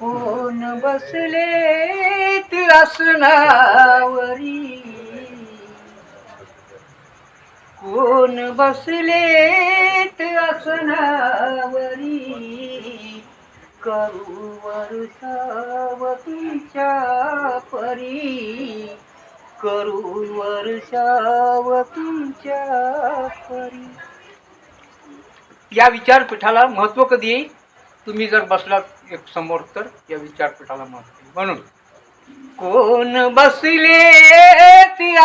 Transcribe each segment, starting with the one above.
कोण बसले आसनावरी कोण बसले आसनावरी करू वर्षाव तुमच्या परी करू वर्षाव परी या विचारपीठाला महत्त्व कधी येईल? तुम्ही जर बसलात एक समोर तर या विचारपीठाला मत म्हणून कोण बसले ती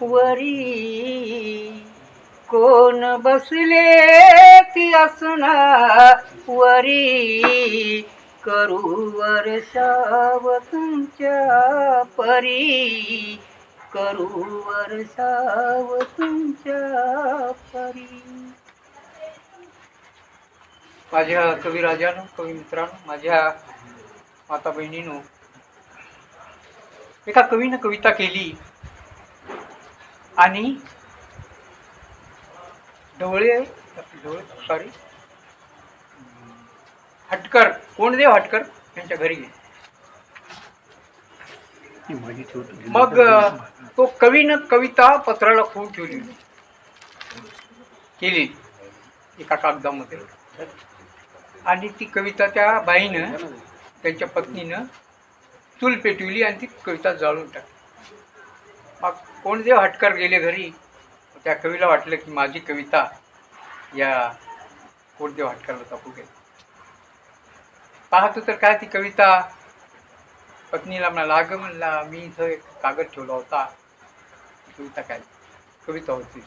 वरी? कोण बसले ती वरी? करू वर्षाव तुमच्या परी. करू वर्षाव तुमच्या परी. माझ्या कविराजानं कवी मित्रांनो माझ्या माता बहिणीनो एका कवीनं कविता केली. आणि ढवळे ढवळे सॉरी हटकर कोणदेव हटकर त्यांच्या घरी गेले. मग तो कवीनं कविता पत्राला खूप ठेवली. केली. एका कागदामध्ये. आणि ती कविता त्या बाईनं त्यांच्या पत्नीनं चूल पेटवली आणि ती कविता जाळून टाकली. मग कोणदेव हटकर गेले घरी त्या कवीला वाटलं की माझी कविता या कोणदेव हटकरला तापू गेली पाहतो तर काय ती कविता? पत्नीला म्हणाला अगं म्हणला मी इथं एक कागद ठेवला होता. ती कविता काय? कविता होती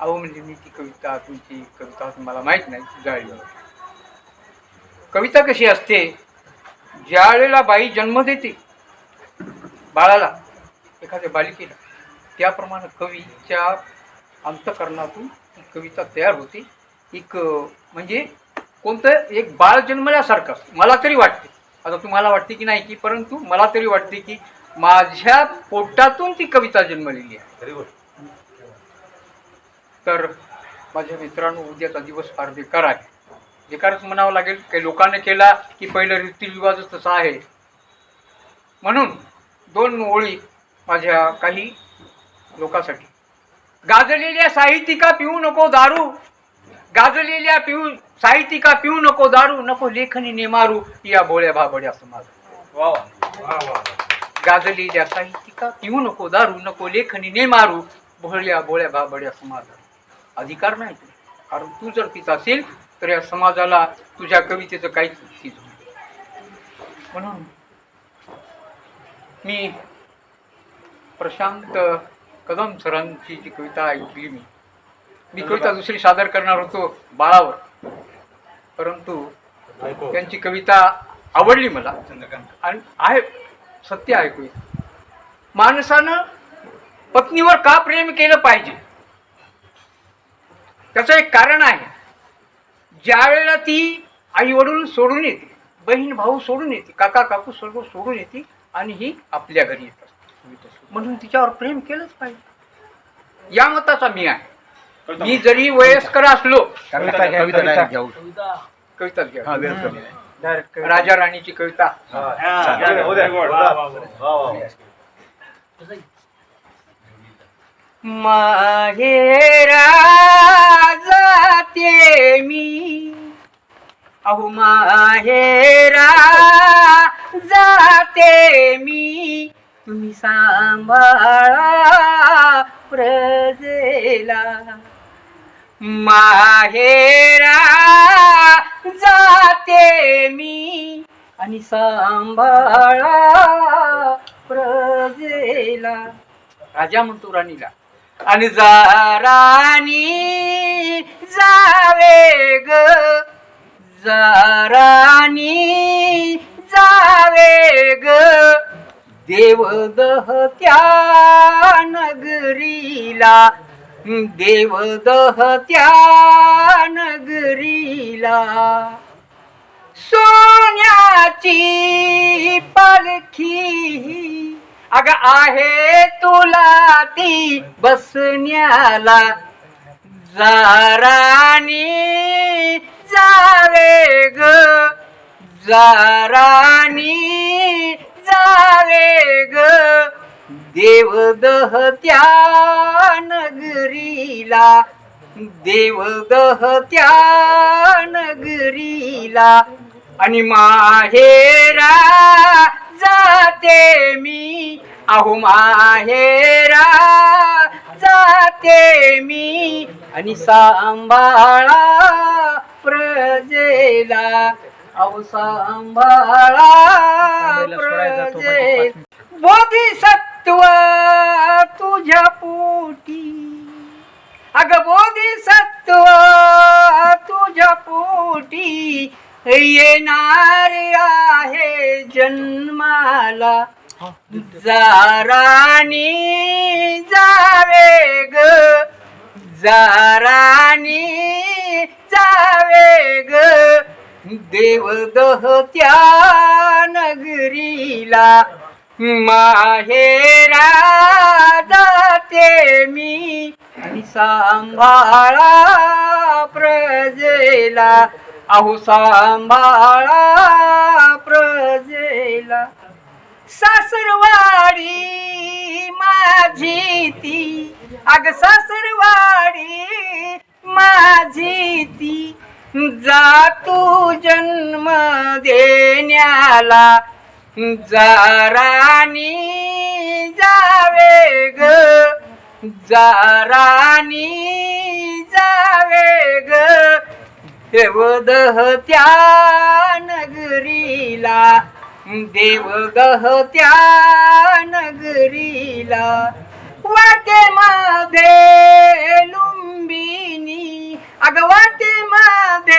अहो म्हणजे मी ती कविता तुमची कविता होती मला माहीत नाही ती जाळली कविता कशी असते? ज्या वेळेला बाई जन्म देते बाळाला एखाद्या बालिकेला त्याप्रमाणे कवीच्या अंतकरणातून ती कविता तयार होते. एक म्हणजे कोणतं? एक बाळ जन्मल्यासारखं मला तरी वाटते. आता तुम्हाला वाटते की नाही की परंतु मला तरी वाटते की माझ्या पोटातून ती कविता जन्मलेली आहे. तर माझ्या मित्रांनो उद्याचा दिवस फार बेकार आहे. बेकारच म्हणावं लागेल काही लोकांनी केला की पहिलं रीतिरिवाजच तसा आहे. म्हणून दोन ओळी माझ्या काही लोकांसाठी. गाजलेल्या साहित्यिका पिऊ नको दारू. गाजलेल्या पिऊ साहित्यिका पिऊ नको दारू. नको लेखनी नेमारू. या बोळ्या भाबड्या समाज गाजलेल्या साहित्यिका पिऊ नको दारू. नको लेखनी नेमारू. भोळ्या बोळ्या भाबड्या समाज अधिकार नाही. कारण तू जर पित असेल तर या समाजाला तुझ्या कवितेचं काहीच चीज नाही. म्हणून मी प्रशांत कदम सरांची जी कविता ऐकली मी मी कविता? दुसरी सादर करणार होतो बाळावर. परंतु त्यांची कविता आवडली मला. आणि आहे सत्य आहे कविता. माणसानं पत्नीवर का प्रेम केलं पाहिजे? त्याचं एक कारण आहे. ज्या वेळेला ती आई वडील सोडून येते बहीण भाऊ सोडून येते काका काकू सर्व सोडून येते आणि ही आपल्या घरी येत असते. म्हणून तिच्यावर प्रेम केलंच पाहिजे. या मताचा मी आहे. मी जरी वयस्कर असलो. कविताच घ्या हा. राजा राणीची कविता. माहेरा मी अहो माहेरा जाते मी. तुम्ही सांभाळा प्रजेला. माहेरा जाते मी. आणि सांभाळा प्रजेला. राजा म्हणतो राणीला. आणि जा राणी जावे ग. जाराणी जावे ग. देवदह त्या नगरीला देवदह त्या नगरीला. सोन्याची पालखी अग आहे तुला ती बसण्याला. जाराणी जावे ग. जारानी जावे ग. देव दहत्या नगरीला. देव दहत्या नगरीला. आणि माहेरा जाते मी. अहो माहेरा जाते मी. आणि सांभाळा प्रजेला. अहो सांभाळा तो प्रजेला. बोधिसत्व तुझ्या पोटी. अग बोधिसत्व तुझ्या पोटी. येणार आहे जन्माला. जारानी जावे ग. जारानी जावे ग. देव दहत्या नगरीला माहेरा जाते मी. आणि सांभाळा प्रजेला. अहो सांभाळा प्रजेला. सासरवाडी माझी ती. अग सासरवाडी माझी ती. जा तू जन्म देण्याला. जारानी जावे ग जारानी जावे ग देवदहत्या नगरीला. देवदहत्या नगरीला. वाटेमध्ये लुंबिनी. अग वाटेमध्ये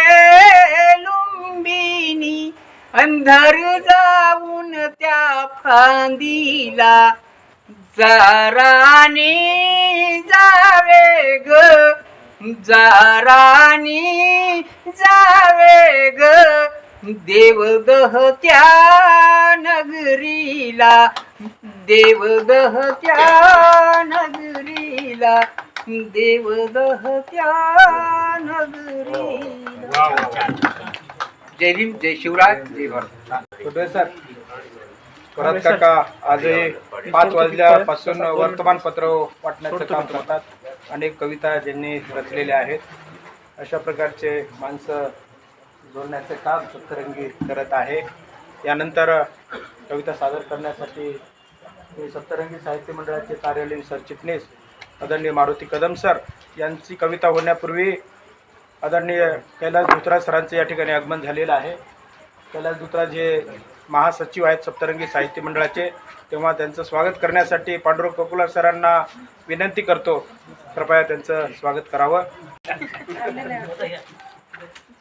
लुंबिनी. अंधार जाऊन त्या फांदीला. जारानी जावे ग. जारानी देवदहत्या नगरीला देवदहत्या नगरीला देवदहत्या नगरीला. जय भीम जय शिवराज जय भारत. सर? परत काका आजही पाच वाजल्यापासून वर्तमानपत्र वाटण्याचं काम करतात. अनेक कविता ज्यांनी रचलेल्या आहेत. अशा प्रकारचे माणसं जोडण्याचे काम सप्तरंगी करत आहे. यानंतर कविता सादर करण्यासाठी मी सप्तरंगी साहित्य मंडळाचे कार्यालयीन सरचिटणीस आदरणीय मारुती कदम सर यांची कविता होण्यापूर्वी आदरणीय कैलास धोत्रा सरांचं या ठिकाणी आगमन झालेलं आहे. कैलास धोत्रा जे महासचिव आहेत सप्तरंगी साहित्य मंडळाचे. तेव्हा त्यांचं स्वागत करण्यासाठी पांडुरंग कोकुला सरांना विनंती करतो. कृपया त्यांचं स्वागत करावं.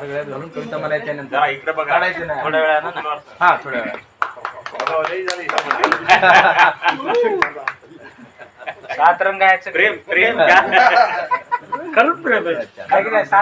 गळ्यात घालून कविता म्हणायच्या नंतर इकडे बघा काढायचं नाही थोड्या वेळानं ना. हा थोड्या वेळा सात रंग. प्रेम प्रेम खरंच प्रेम आहे. आहे की नाही? सात